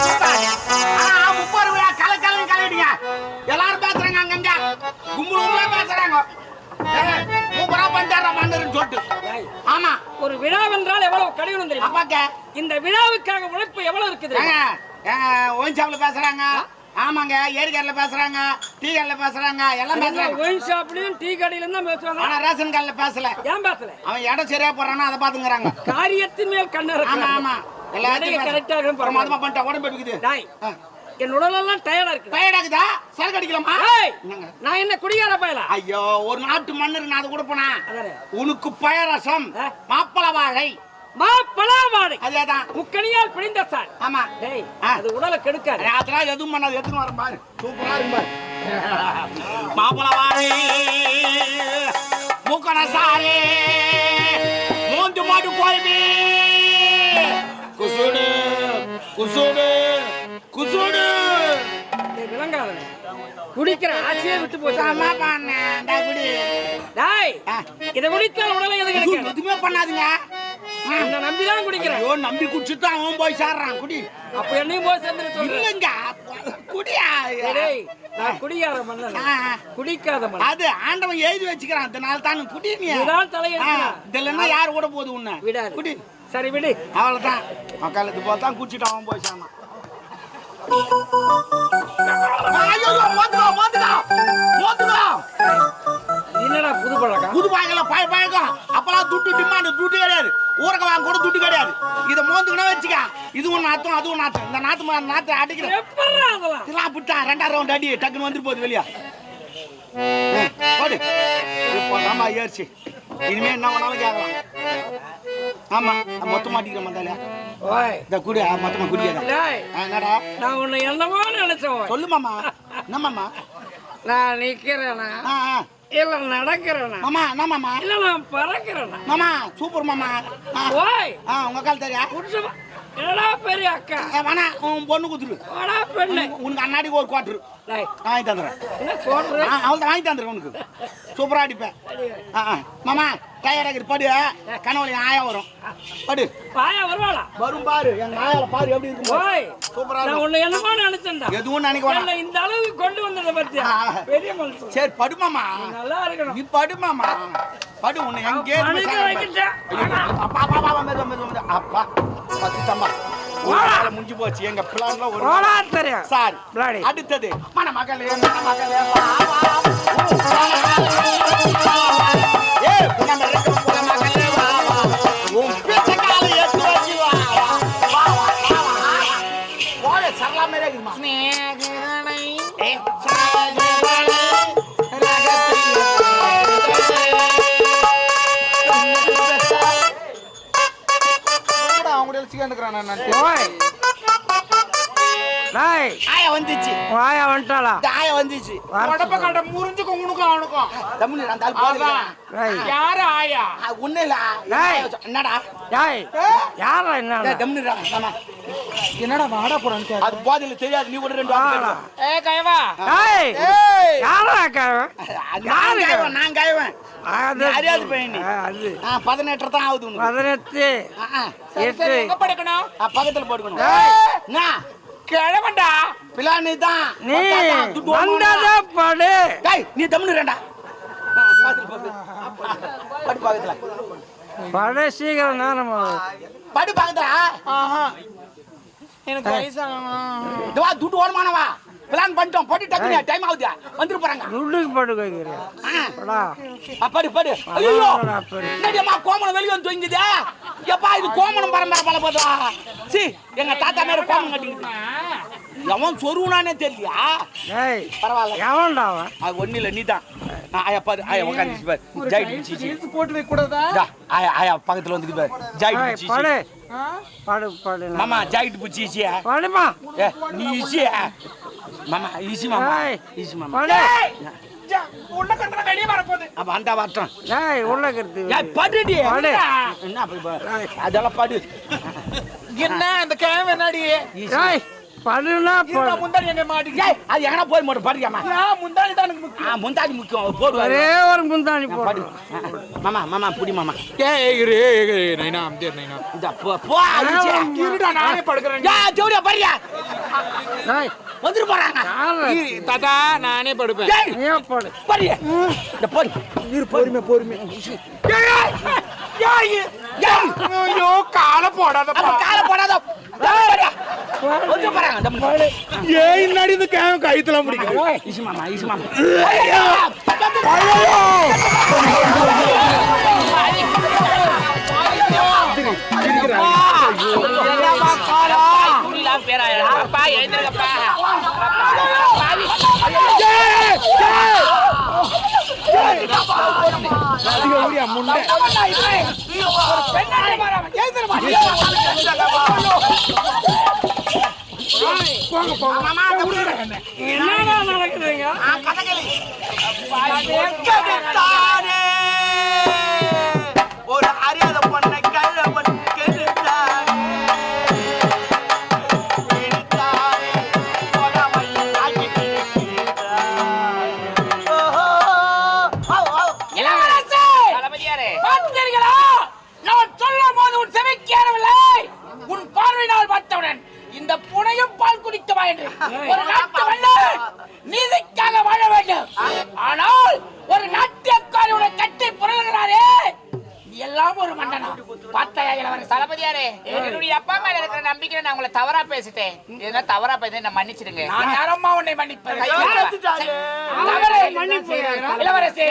Super. ஆனா, முப்பது ரூபாயா கலை கலை கலைடுங்க எல்லாரும் பேசுறாங்க அங்கங்க கும்பல் கும்பலா பேசுறாங்க சூப்பரா மன்னர்னு சொல்லிட்டு ஆமா ஒரு விழாவென்றால் எவ்வளவு கடினம் தெரியுமா? அப்பாக்க. இந்த விழாவுக்காக உழைப்பு எவ்வளவு இருக்குது ஒயின் ஷாப்ல பேசுறாங்க. ஆமாங்க ஏரிக்காரில பேசுறாங்க டீ கடையில பேசுறாங்க எல்லாம் பேசுறாங்க. ஒயின் ஷாப்லயும் டீ கடையிலும் தான் பேசுவாங்க ஆனா ரேஷன் கடையில பேசல. ஏன் பேசல? அவன் இடம் சரியா போறானா அதை பாத்துங்கிறாங்க காரியத்தின் மேல் கண்ணு ஆமா ஆமா. எல்லாத்தையும் கரெக்டா இருக்கும் பிரமாதமா பண்ணிட்டா உடம்பு எடுக்குது டாய் என் உடலெல்லாம் டயர்டா இருக்கு டயர்டாக்குதா சரக்கு அடிக்கலாமா? நான் என்ன குடிகார பயலா? ஐயோ ஒரு நாட்டு மன்னர் நான் அதை கொடுப்பனா. உனக்கு பயரசம் ஆ. மாப்பழ வாழை மா பலாவாடை அதேதான். முக்கணியால் பிடிந்த சார். ஆமா. டேய். அது உடலை கெடுக்காது. அதெல்லாம் எதுவும் பண்ணாது. எதுவும் வரும் பாரு. சூப்பரா இருக்கும் பாரு. மாப்பழ வாழை மூக்கன சாரே மூந்து மாடு கோயம்பி குசுடு குசுடு குசுடு. டேய், விளங்காதவனே குடிக்கிற ஆசையே விட்டு போச்சு. சமா பண்ண குடி. டாய் ஆ. இதை குடித்தால் உடலை எது ஐயோ, கிடைக்காது. எதுவுமே பண்ணாதுங்க. உன்னை நம்பிதான் குடிக்கிறேன். ஐயோ நம்பி குடிச்சுட்டு அவன் போய் சேர்றான். குடி. அப்ப என்னையும் போய் சேர்ந்து சொல்றேன். இல்லைங்க. குடியா? டேய், நான் மன்னன். ஆ. குடிக்காத மன்னன். அது ஆண்டவன் எழுதி வச்சுக்கிறான். அதனால தான் குடி நீ இதுதான் தலையெழுத்து. இதுல என்ன யார் கூட போகுது உன்னை? விடாது. குடி. சரி விடு. அவ்வளவுதான். மக்களுக்கு போல தான் குடிச்சிட்டு அவன் போய் மோந்துக்கோ என்னடா புது பழக்கம்? புது பாய்க்கல பாய பாயக்கம் அப்பெல்லாம் துட்டு டிமாண்ட் துட்டு கிடையாது. ஊரக வாங்க கூட துட்டு கிடையாது. இதை மோந்துக்கணும் வச்சுக்க. இதுவும் நாத்தும் அதுவும் நாத்தும் இந்த நாத்து நாத்தை அடிக்கிறேன். இதெல்லாம் விட்டா ரெண்டாயிரம் ரவுண்ட் அடி. டக்குன்னு வந்துட்டு போகுது வெளியா. போடு. இப்போ ஆமா ஏறிச்சு இனிமே என்ன வேணாலும் கேட்கலாம். ஆமா மொத்தம் மாட்டிக்கிற மந்தால ஓய். இந்த குடி மொத்தமா குடிக்காத என்னடா? நான் உன்னை என்னமோ நினைச்சேன். சொல்லு மாமா. என்ன மாமா? நான் நிக்கிறேனா. இல்ல நடக்கிறேனா? மாமா என்ன மாமா? இல்ல நான் பறக்கிறேனா? மாமா சூப்பர் மாமா. ஓய். ஆ உங்க கால் தெரியா? புருஷமா என்னடா பெரிய அக்கா? வேணா உன் பொண்ணு குத்துரு வாடா பெண்ணு. உனக்கு அண்ணாடிக்கு ஒரு குவாட்ரு. டேய். வாங்கி தந்துடுறேன். அவள் வாங்கி தந்துடுறேன் உனக்கு. சூப்பரா அடிப்பேன். ஆ. மாமா டயர்டாக படு. கனவுல என் ஆயா வரும். படு. பாயா வருவாளா? வரும் பாரு. எங்க ஆயால பாரு எப்படி இருக்கும் பாரு. ஓய் சூப்பரா நான் உன்னை என்னமோ நினைச்சேன்டா. எதுவும் நினைக்க வேணாம். இந்த அளவுக்கு கொண்டு வந்ததை பத்தியா. பெரிய மனுஷன். சரி படு மாமா நல்லா இருக்கணும். நீ படு மாமா படு உன்னை எங்கே. அப்பா அப்பா அப்பா மெது மெது அப்பா. வேலை முடிஞ்சு போச்சு. எங்க பிளான்ல ஒரு போடா தெரியும் சார். பிளாடி. அடுத்தது மணமகளே மணமகளே வா வா ஏ புனமரக்க புனமகளே வா வா உன் வச்சு வா வா வா வா வா. போல சரளா மேலே இருக்குமா? ஸ்நேகிதனை ஏ சாயதே ரகசிய அவங்க சிக்கன் ஓய். டேய். ஆயா வந்துச்சு. வாயா வந்துட்டாளா? ஆயா வந்துச்சு. உடம்ப கண்ட முறிஞ்சுக்கும் உனக்கும் அவனுக்கும். தமிழ் அந்த ஆள் யாரு ஆயா? ஒண்ணு இல்ல. என்னடா? டேய். யாரா என்ன ஆமா. என்னடா வாடா போறான்னு அது போதில தெரியாது நீ கூட ரெண்டு வாடா. ஏய் கைவா ஏய். யாரா நான் யாரு காய்வேன், நான் காய்வேன். அது அறியாது பையன் அது. பதினெட்டு தான் ஆகுது பதினெட்டு. எட்டு. படுக்கணும். பக்கத்துல படுக்கணும் கிழவன்டா. பிளானு தான் நீ? வந்ததா படு. டேய் நீ தம்னு ரெண்டா படு பக்கத்துல. படு சீக்கிரம் நேரம். படு பக்கத்துல. ஆஹா. எனக்கு வயசாகணும் வா துட்டு ஓடமானவா பிளான் பண்ணிட்டோம். படி டக்குனு டைம் ஆகுது வந்துட்டு போறாங்க. துட்டுக்கு படு கேட்கிறேன் ஆ. படா. படு ஐயோ. என்னடியம்மா கோமணம் வெளிய வந்து தொங்குது? எப்பா இது கோமணம் பரம்பரை பல போதா சி எங்க தாத்தா மேல கோமணம் கட்டிக்குது எவன் சொருவுனானே தெரியலையா? ஏய் பரவாயில்ல. எவன்டா அவன்? அது ஒண்ணு இல்ல நீதான். ஆ, ஆயா பாரு. ஆயா உட்காந்து பாரு. ஜாயிட்டு சீச்சி போட்டு வைக்க கூடாதா? ஆயா ஆயா பக்கத்துல வந்து பாரு. ஏய் ஜாயிட்டு படு. படு படு மாமா ஜாயிட்டு பூச்சி ஈஸியா? படுமா. ஏ நீ ஈஸியா? மாமா ஈஸி மாமா. ஈஸி மாமா. உள்ள கண்டன வெளியே வரப்போகுது அப்ப அந்த வரட்டும். ஏய் உள்ள கருத்து ஏய் படுடி படு. என்ன அப்படி பா- அதெல்லாம் படு. என்ன இந்த கிழமை என்னடி? ஏய் படுனா இருந்தா முந்தாடி எங்க மாட்டிக்கிச்சு ஏய் அது எங்கனா போய் மாட்டோம் படிக்காமா ஏன் முந்தாடி தான் எனக்கு முக்கியம். ஆ முந்தாடி முக்கியம் போடுவாரு. ஒரே ஒரு முந்தாணி படி. போடு மாமா மாமா புடி மாமா. ஏய் இரு இரு நைனா அம்தே நைனா. இந்த போ போ அடிச்சே. இருடா நானே படுக்கிறேன். ஏய் ஜோடியா படியா ஏய், வந்துரு போறாங்க. தாத்தா நானே படுப்பேன். இந்த போடி இரு பொறுமை பொறுமை. ஐயோ கால அப்ப கால போடாத. ஏய் இன்னாடி இந்த கேம் கைத்தலாம் மாமா முண்டை. போங்க போங்க. என்னடா நடக்குதுங்க? குடிக்கவா என்று? ஒரு நாட்டு மன்னர் நீதிக்காக வாழ வேண்டும். ஆனால் ஒரு நாட்டியக்காரி உன்னை கட்டி புரளுகிறாரே. எல்லாம் ஒரு மன்னனா? பார்த்தாயா இளவரசே? தளபதியாரே என்னுடைய அப்பா மேல இருக்கிற நம்பிக்கையில நான் உங்களை தவறா பேசிட்டேன். எதுனா தவறா பேசி என்ன மன்னிச்சிடுங்க. நான் யாரம்மா உன்னை. தவறு இளவரசே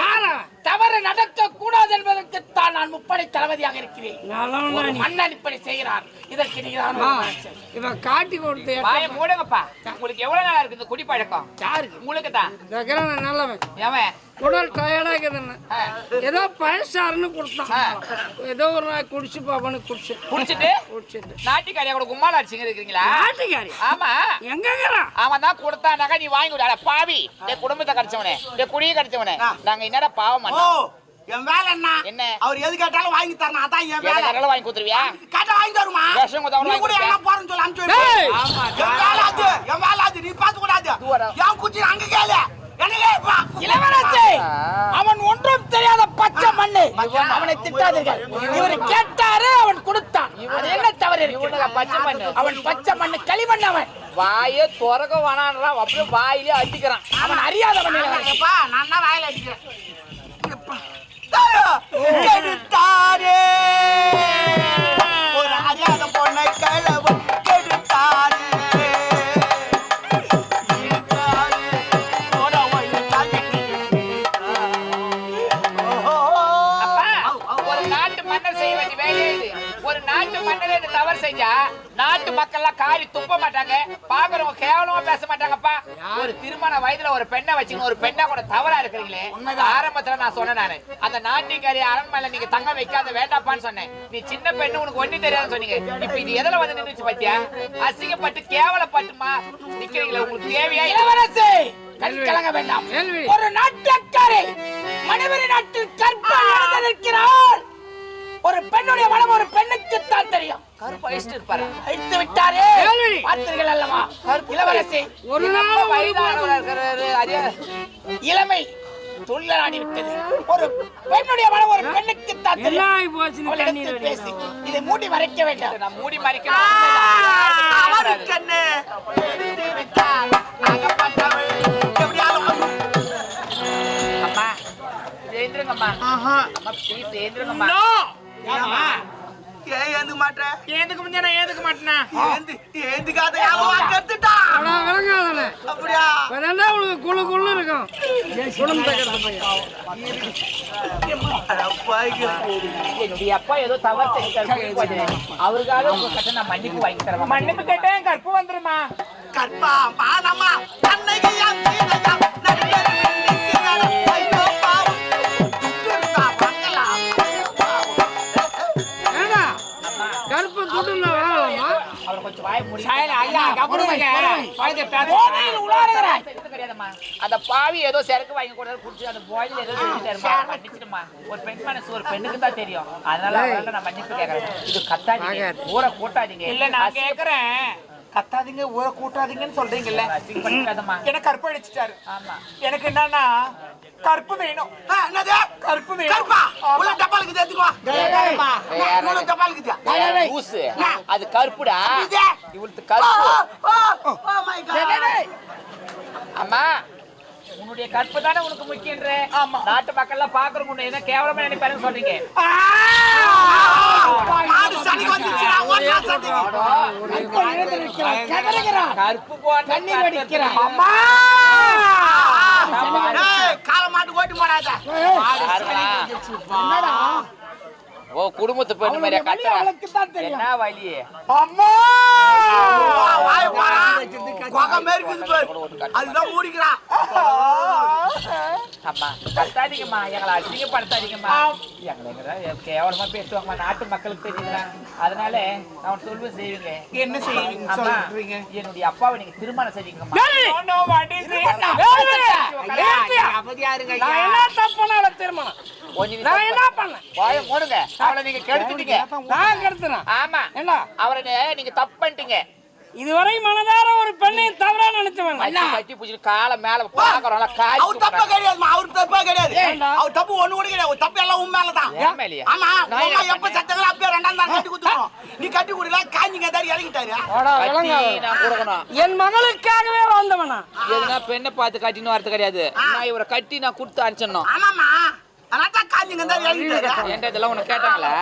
தவறு நடக்க கூடாது என்பதற்கு தான் நான் முப்படை தளபதியாக இருக்கிறேன். மன்னன் இப்படி செய்கிறார் இதற்கு. இவன் காட்டி கொடுத்து மூடுங்கப்பா. உங்களுக்கு எவ்வளவு நாளா இருக்கு இந்த குடிப்பழக்கம்? உங்களுக்கு தான் நல்லவன். உடல் டயர்டா இருக்குதுன்னு ஏதோ பழசாருன்னு கொடுத்தான். ஏதோ ஒரு நாள் குடிச்சு பாப்பான்னு குடிச்சு. குடிச்சிட்டு குடிச்சிட்டு. நாட்டிக்காரியா கூட கும்மால அடிச்சுங்க இருக்கிறீங்களா? நாட்டுக்காரி. ஆமா. எங்கங்கிறான் அவன் தான் கொடுத்தானாக்கா நீ வாங்கி விட பாவி. டேய் குடும்பத்தை கடிச்சவனே டேய் குடியை கடிச்சவனே நாங்க என்னடா பாவம் என் வேலை என்ன? என்ன? அவர் எது கேட்டாலும் வாங்கி தரணும். அதான் என் வேலை. கடலை வாங்கி கொடுத்துருவியா? கேட்டா வாங்கி தருமா? விஷம் கொடுத்தா நீ கூட எல்லாம் போறேன்னு சொல்லி அனுப்பிச்சு. என் வேலை அது என் வேலை அது. நீ பார்த்து கூடாது. என் குச்சி அங்க கேளு. இளவரசே அவன் ஒன்றும் தெரியாத பச்சை மண்ணு. அவனை திட்டாதீர்கள். இவர் கேட்டாரு அவன் கொடுத்தான். அது என்ன தவறு பச்சை மண்ணு. அவன் பச்சை மண்ணு களிமண் அவன். வாயே துறக்க வேணான்றான் அப்படியே வாயிலே அடிக்கிறான். அவன் அறியாதவன் நான் தான் வாயில அடிக்கிறேன். ஒரு திருமண வயதுல ஒரு பெண்ணை வச்சுக்கணும். ஒரு பெண்ணா கூட தவறா இருக்கிறீங்களே. ஆரம்பத்துல நான் சொன்னேன் நானு. அந்த நாட்டிக்காரி அரண்மனையில நீங்க தங்க வைக்காத வேண்டாப்பான்னு சொன்னேன். நீ சின்ன பெண்ணு உனக்கு ஒண்ணு தெரியாதுன்னு சொன்னீங்க. இப்ப இது எதுல வந்து நின்றுச்சு பாத்தியா? அசிங்கப்பட்டு கேவலப்பட்டுமா நிக்கிறீங்களே உங்களுக்கு தேவையா? இளவரசே! கலங்க வேண்டாம். ஒரு நாட்டியக்காரி மணிபுரி நாட்டில் நடந்து நிற்கிறாள் ஒரு பெண்ணுடைய மனம் ஒரு பெண்ணுக்கு தான் தெரியும். கருப்பு அழிச்சிட்டு இருப்பாரு. அழித்து விட்டாரே. பார்த்தீர்கள் அல்லவா? இளவரசி ஒரு நாள் இளமை துள்ளலாடி விட்டது ஒரு பெண்ணுடைய மனம் ஒரு பெண்ணுக்கு தான் தெரியும். பேசி இதை மூடி மறைக்க வேண்டாம். நான் மூடி எப்படியாவது அம்மா ப்ளீஸ்? ஏன் ஏந்துக்க மாட்டேன். ஏந்துக்கு முந்தைய நான் ஏந்துக்க மாட்டேனா? ஏந்து ஏந்துக்காத ஆனா விளங்காதானே அப்படியா? குழு குழு இருக்கும். என்னுடைய அப்பா ஏதோ தவறு செஞ்சாரு அவருக்காக உங்க கிட்ட நான் மன்னிப்பு வாங்கி தரேன் மன்னிப்பு கேட்டேன் கற்பு வந்துருமா? கற்பா மானமா கண்ணகியா அந்த பாவி ஏதோ சரக்கு வாங்கி குடிச்சு அந்த பாயில் ஏதோ மன்னிச்சிடுமா ஒரு பெண் மனசு ஒரு பெண்ணுக்கு தான் தெரியும். அதனால அவரால நான் மன்னிப்பு கேட்கறேன் இது கத்தாதீங்க. ஊரை கூட்டாதீங்க. இல்ல நான் கேக்குறேன். கத்தாதீங்க ஊரை கூட்டாதீங்கன்னு சொல்றீங்கல்ல. எனக்கு ஆமா. எனக்கு என்னன்னா கருப்பு வேணும் என்னது கருப்பு வேணும் கருப்பா உள்ள டப்பாலுக்கு எடுத்துக்கோ உள்ள டப்பாலுக்கு லூசு. அது கருப்புடா? இவளுக்கு கருப்பு ஓ மை காட் அம்மா உன்னுடைய கற்பு தானே உனக்கு முக்கியன்ற ஆமா. நாட்டு மக்கள் எல்லாம் பாக்குறவங்க உன்னை என்ன கேவலமா நினைப்பாருன்னு சொல்றீங்க கருப்பு போட்டு கண்ணீர் வடிக்கிறான். மாட்டு ஓட்டி போடாத. ஓ குடும்பத்து பெண்ணு மாதிரி கட்ட என்ன வலி? அம்மா! அதுதான் மூடிக்கிறா. அம்மா கத்தாதீங்கம்மா. எங்களை அசிங்கப்படுத்தாதீங்கம்மா. எங்களை கேவலமா பேசுவாங்கம்மா. நாட்டு மக்களுக்கு தெரியுதுல அதனால நான் சொல்லுவேன் செய்வீங்க. என்ன செய்வீங்க? அம்மா சொல்றீங்க. என்னுடைய அப்பாவை நீங்க திருமணம்? நான் என்ன தப்பு பண்ணாலும் திருமணம். கொஞ்சம் நான் என்ன பண்ணேன்? வாய மூடுங்க. அவளை நீங்க கெடுத்துட்டீங்க. நான் கருத்துறேன் ஆமா. என்ன அவரை நீங்க தப்பு பண்ணிட்டீங்க. இதுவரை மனதார ஒரு பெண்ணை தவறா நினைச்சவன் கட்டி கட்டி பிடிச்சி காலை மேல பாக்குறோம்ல காய் அவர் தப்பா கிடையாதுமா அவர் தப்பா கிடையாது? அவர் தப்பு ஒண்ணு கூட கிடையாது. தப்பு எல்லாம் உன் மேலயா? ஆமா. என்ன எப்ப? சத்தங்களா அப்பயே ரெண்டாம் தான் கட்டி குத்துறோம் நீ கட்டி குடில காஞ்சிங்க தாரி இறங்கிட்டாரு நான் கொடுக்கணும். என் மகளுக்காகவே வாழ்ந்தவனா? எதுனா பெண்ணை பார்த்து கட்டின்னு வரது கிடையாது. நான் இவரை கட்டி நான் கொடுத்து அனுப்பிச்சிடணும். ஆமாமா அதான் தான் காஞ்சிங்க என்கிட்ட இதெல்லாம் உனக்கு கேட்டாங்களா?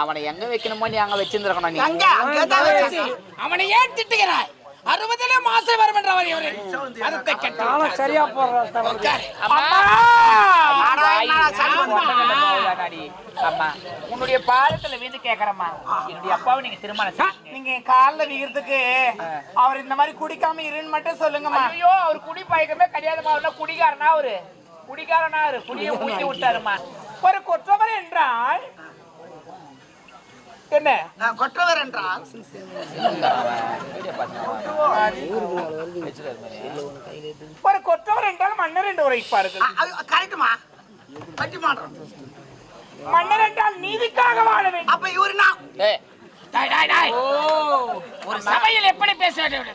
அவனை எங்க வைக்கணுமோ நீ அங்க வச்சிருந்திருக்கணும் நீ. அங்க அங்க தான் வச்சு. அவனை ஏன் திட்டுகிறாய்? அறுபதிலே மாசம் வரும் என்றவர் இவரு சரியா உன்னுடைய பாதத்துல விழுந்து கேக்குறம்மா. என்னுடைய அப்பாவை நீங்க திருமணம். நீங்க கால்ல விகிறதுக்கு அவர் இந்த மாதிரி குடிக்காம இருன்னு மட்டும் சொல்லுங்கம்மா. ஐயோ அவர் குடி பழக்கமே கிடையாதுமா அவர்லாம் குடிகாரனா அவரு? குடிகாரனா அவரு குடிய ஊட்டி விட்டாருமா. ஒரு குற்றவர் என்றால் என்ன? நான் கொற்றவர் என்றால்? ஒரு கொற்றவர் என்றால் மன்னர் என்று உரைப்பார்கள். கரெக்டுமா கட்டி மாட்டோம் மன்னர் என்றால் நீதிக்காக வாழ வேண்டும். அப்ப இவரு நான். ஒரு சபையில் எப்படி பேச வேண்டும்.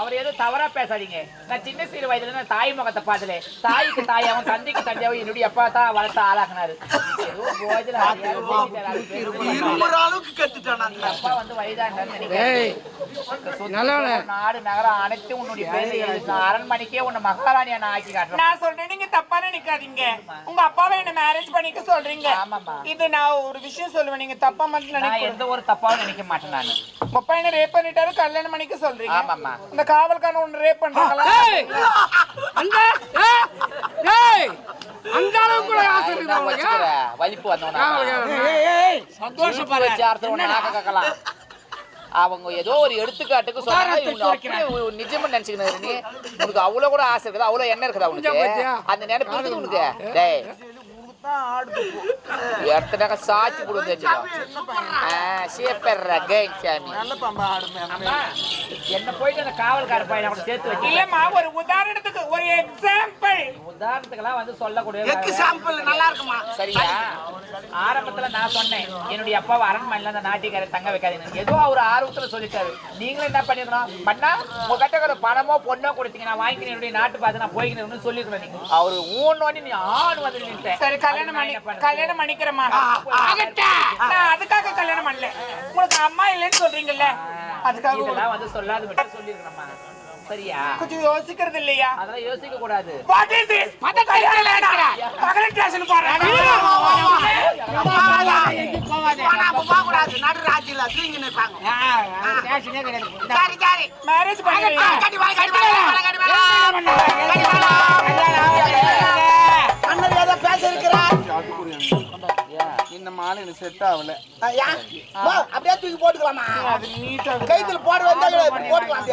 அவர் எதுவும் தவறா பேசாதீங்க. நான் சின்ன சிறு வயதுல நான் தாய் முகத்தை பார்த்தல தாய்க்கு தாயாவும் தந்தைக்கு தந்தையாவும் என்னுடைய அப்பா தான் வளர்த்து ஆளாக்குனாரு. அப்பா வந்து சொத்து, நாடு நகரம் அனைத்தும் உன்னுடைய அரண்மனைக்கே உன்னை மகாராணியா நான் ஆக்கி காட்டுறேன். நான் சொல்றேன் நீங்க தப்பா நினைக்காதீங்க உங்க அப்பாவை என்ன மேரேஜ் பண்ணிக்க சொல்றீங்க. இது நான் ஒரு விஷயம் சொல்லுவேன். நீங்க தப்பா மட்டும் நான் நினைக்க எந்த ஒரு தப்பாவும் நினைக்க மாட்டேன் நானு. உங்க அப்பா என்ன ரேப் பண்ணிட்டாரு? கல்யாணம் பண்ணிக்க சொல்றீங்க. இந்த காவல்காரன் ஒண்ணு ரேப் பண்றாங்களா? அந்த ஏய், ஏய், அந்த அளவுக்கு கூட ஆசை இருக்குதா உங்களுக்கு? வச்சுக்கிற, வலிப்பு வந்தவனா? அர்த்தம் ஒண்ணு நாக்க கேட்கலாம் அவங்க ஏதோ ஒரு எடுத்துக்காட்டுக்கு சொன்னாங்க நிஜமா நினைச்சுக்கணும் உனக்கு அவ்வளவு கூட ஆசை இருக்குதா. அவ்வளவு எண்ணம் இருக்குதா உனக்கு அந்த நினைப்பு உனக்கு. டேய் எத்தனை சாட்சி கொடுத்து வச்சுக்கோ. சீப்பர்ற கேங் சாமி. அம்மா, என்ன போயிட்டு அந்த காவல்கார பையனை கூட சேர்த்து வச்சு இல்லம்மா ஒரு உதாரணத்துக்கு ஒரு எக்ஸாம்பிள் உதாரணத்துக்கெல்லாம் வந்து சொல்லக்கூடிய எக்கு சாம்பிள் நல்லா இருக்குமா? சரியா? ஆரம்பத்துல நான் சொன்னேன் என்னுடைய அப்பாவை அரண்மனையில அந்த நாட்டிக்கார தங்க வைக்காதீங்க ஏதோ அவர் ஆர்வத்துல சொல்லிட்டாரு. நீங்களும் என்ன பண்ணிருக்கணும் பண்ணா உங்க கிட்ட ஒரு பணமோ பொண்ணோ கொடுத்தீங்க நான் வாங்கிக்கிறேன் என்னுடைய நாட்டு பார்த்து நான் போய்க்கிறேன் சொல்லிருக்கேன் நீங்க. அவரு ஊன்னு நீ ஆண் வந்து நின்னுட்டேன். சரி கல்யாணம் பண்ணி? கல்யாணம் பண்ணிக்கிறேம்மா நான் அதுக்காக கல்யாணம் பண்ணல உங்களுக்கு அம்மா இல்லைன்னு சொல்றீங்கல்ல அதுக்காக வந்து சொல்லாத சரியா கொஞ்சம் யோசிக்கிறது இல்லையா அதெல்லாம் யோசிக்க கூடாது வாட் இஸ் திஸ் மத்த கல்யாணம் பகல் போனா அப்ப போக கூடாது நடு ராஜ்யில தூங்கி நிற்பாங்க சரி சரி மேரேஜ் பண்ணுறீங்க கட்டி வாங்க கட்டி வாங்க கட்டி வாங்க கட்டி வாங்க எனக்கு செட் ஆகல. அப்படியே தூக்கி போட்டுக்கலாமா? கைத்துல போட வந்தா போட்டுக்கலாம்